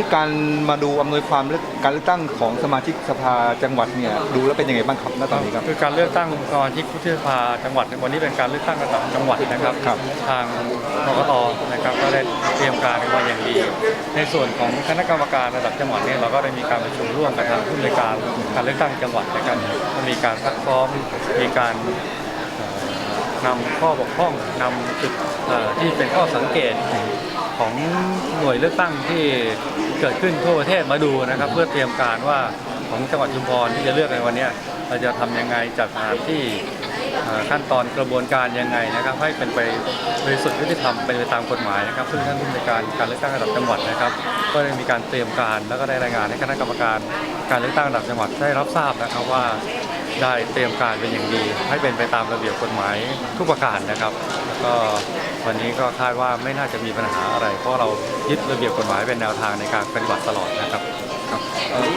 ที่การมาดูอำนวยความเลือกการเลือกตั้งของสมาชิกสภาจังหวัดเนี่ยดูแล้วเป็นยังไงบ้างครับณตอนนี้ครับ คือการเลือกตั้งสมาชิกวุฒิสภาจังหวัดวันนี้เป็นการเลือกตั้งระดับจังหวัดนะครับ ครับ ทางกกตนะครับก็ได้เตรียมการมาอย่างดี ในส่วนของคณะกรรมการระดับจังหวัดเนี่ยเราก็ได้มีการประชุมร่วมกับทางผู้บริการการเลือกตั้งจังหวัดนะครับก็มีการซักซ้อมมีการเอ่อนำข้อบกพร่องนำจุดเอ่อที่เป็นข้อสังเกต ของหน่วยเลือกตั้งที่ เกิดขึ้นทั่วประเทศมาดูนะครับ เพื่อเตรียมการว่าของจังหวัดชุมพรที่จะเลือกในวันนี้เราจะทำยังไงจัดสถานที่ขั้นตอนกระบวนการยังไงนะครับ ให้เป็นไปบริสุทธิ์ยุติธรรมเป็นไปตามกฎหมายนะครับ ซึ่งท่านผู้ในการการเลือกตั้งระดับจังหวัดนะครับ ก็ได้มีการเตรียมการแล้วก็ได้รายงานให้คณะกรรมการการเลือกตั้งระดับจังหวัดได้รับทราบนะครับว่าได้เตรียมการเป็นอย่างดี ให้เป็นไปตามระเบียบกฎหมายทุกประการนะครับ แล้วก็ วันนี้ก็คาดว่าไม่น่าจะมีปัญหาอะไร เพราะเรายึดระเบียบกฎหมายเป็นแนวทางในการปฏิบัติตลอดนะครับครับ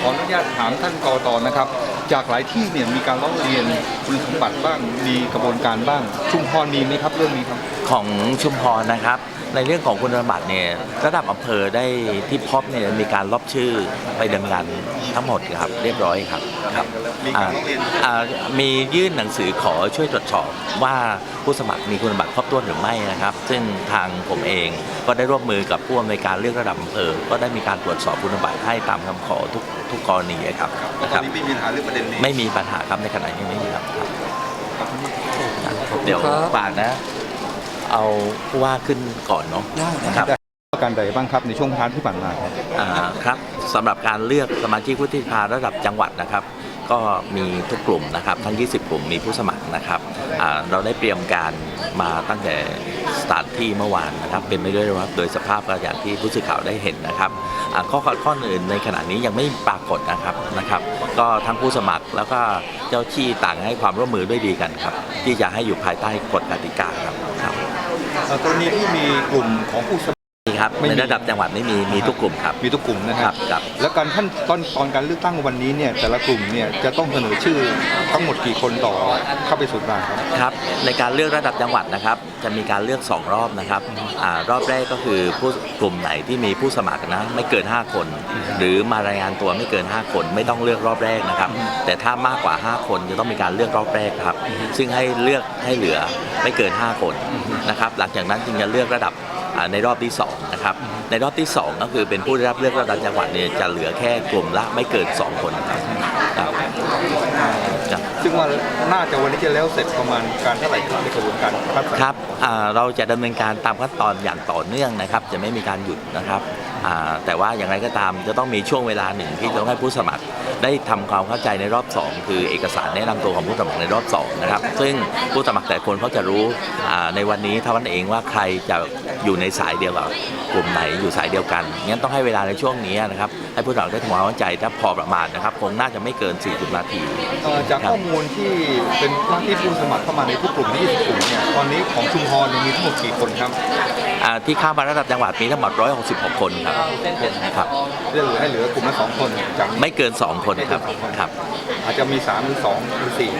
ขออนุญาตถามท่านกอตนะครับ จากหลายที่เนี่ยมีการร้องเรียนคุณสมบัติบ้างมีกระบวนการบ้าง ชุมพรมีไหมครับเรื่องนี้ครับ ของชุมพรนะครับ ในเรื่องของคุณสมบัติเนี่ยระดับอำเภอได้ที่พบเนี่ยมีการลบชื่อไปดำเนินการทั้งหมดครับเรียบร้อยครับครับมีการร้องเรียนอ่ามียื่นหนังสือขอช่วยตรวจสอบว่าผู้สมัครมีคุณสมบัติครบถ้วนหรือไม่นะครับ ซึ่งทางผมเองก็ได้ร่วมมือกับผู้อำนวยการเลือกระดับอำเภอก็ได้มีการตรวจสอบคุณสมบัติให้ตามคำขอทุกทุกกรณีครับแล้วนะตคอนรับนี้ไม่มีปัญหาเรื่องประเด็นนี้ไม่มีปัญหาครับในขณะนี้ไม่มีครับครับเดี๋ยวฝากนะ เอาผู้ว่าขึ้นก่อนเนาะนะครับประการใดบ้างครับในช่วงพันที่ผ่านมาครับอ่าครับสำหรับการเลือกสมาชิกวุฒิสภาระดับจังหวัดนะครับ ก็มีทุกกลุ่มนะครับ ทั้ง 20 กลุ่มมีผู้สมัครนะครับอ่าเราได้เตรียมการมาตั้งแต่สถานที่เมื่อวานนะครับ เป็นไปด้วยว่าโดยสภาพก็อย่างที่ผู้สื่อข่าวได้เห็นนะครับอ่าข้อข้ออื่นในขณะนี้ยังไม่ปรากฏนะครับนะครับ ก็ทั้งผู้สมัครแล้วก็เจ้าที่ต่างให้ความร่วมมือด้วยดีกันครับ ที่จะให้อยู่ภายใต้กฎกติกาครับครับ เอ่อกรณีที่มีกลุ่มของผู้ส ครนี่ครับไม่มี ในระดับจังหวัดไม่มีมีทุกกลุ่มครับมีทุกกลุ่มนะคครัรับบครับ แล้วการขั้นตอนตอนการเลือกตั้งวันนี้เนี่ยแต่ละกลุ่มเนี่ยจะต้องเสนอชื่อทั้งหมดกี่คนต่อเข้าไปสู่สภาครับ ครับในการเลือกระดับจังหวัดนะครับ จะมีการเลือก 2 รอบนะครับอารอบแรกก็คือผู้กลุ่มไหนที่มีผู้สมัครนะไม่เกิน 5 คน หรือมารายงานตัวไม่เกิน 5 คน ไม่ต้องเลือกรอบแรกนะครับ แต่ถ้ามากกว่า 5 คนจะต้องมีการเลือกรอบแรกครับ ซึ่งให้เลือกให้เหลือไม่เกิน 5 คนนะครับ หลังจากนั้นจึงจะเลือกระดับอ่า ในรอบที่2นะครับในรอบที่ 2 ก็คือเป็นผู้ได้รับเลือกระดับจังหวัดเนี่ยจะเหลือแค่กลุ่มละไม่เกิน 2 คนครับครับครับซึ่งว่าน่าจะวันนี้จะแล้วเสร็จประมาณการเท่าไหร่ครับในกระบวนการคัดสรรครับอ่าเราจะดำเนินการตามขั้นตอนอย่างต่อเนื่องนะครับ จะไม่มีการหยุดนะครับอ่า แต่ว่าอย่างไรก็ตามจะต้องมีช่วงเวลาหนึ่งที่ต้องให้ผู้สมัคร ได้ทำความเข้าใจในรอบ 2 คือเอกสารแนะนำตัวของผู้สมัครในรอบ2นะครับซึ่งผู้สมัครแต่ละคนเขาจะรู้อ่าในวันนี้เท่านั้นเองว่าใครจะอยู่ในสายเดียวกับกลุ่มไหนอยู่สายเดียวกันงั้นต้องให้เวลาในช่วงนี้นะครับให้ผู้สมัครได้ทำความเข้าใจถ้าพอประมาณนะครับคงน่าจะไม่เกิน 40 นาทีเอ่อจากข้อมูลที่เป็นว่าที่ผู้สมัครเข้ามาในทุกกลุ่ม20กลุ่มเนี่ยตอนนี้ของชุมพรเนี่ยมีทั้งหมดกี่คนครับ อ่าที่เข้ามาระดับจังหวัดมีทั้งหมด 166 คนครับครับเหลือให้เหลือกลุ่มละสองคนจากนี้ไม่เกิน 2 คนครับครับ อาจจะมีสามหรือสองหรือสี่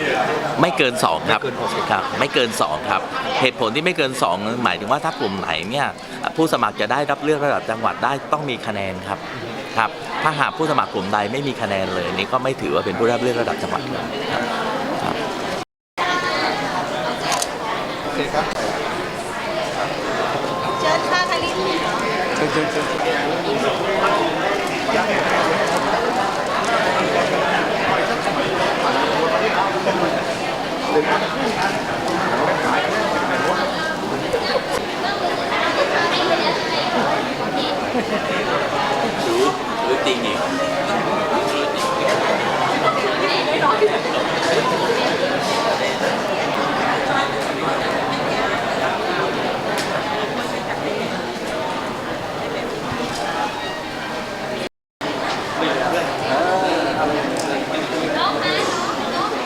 ไม่เกิน 2 ครับไม่เกิน60 ครับ ไม่เกิน 2 ครับ เหตุผลที่ไม่เกิน 2 หมายถึงว่าถ้ากลุ่มไหนเนี่ยผู้สมัครจะได้รับเลือกระดับจังหวัดได้ต้องมีคะแนนครับครับ ถ้าหากผู้สมัครกลุ่มใดไม่มีคะแนนเลยนี่ก็ไม่ถือว่าเป็นผู้ได้รับเลือกระดับจังหวัดครับครับ โอเคครับ เจอค่ะคารินเจอเจอเจอ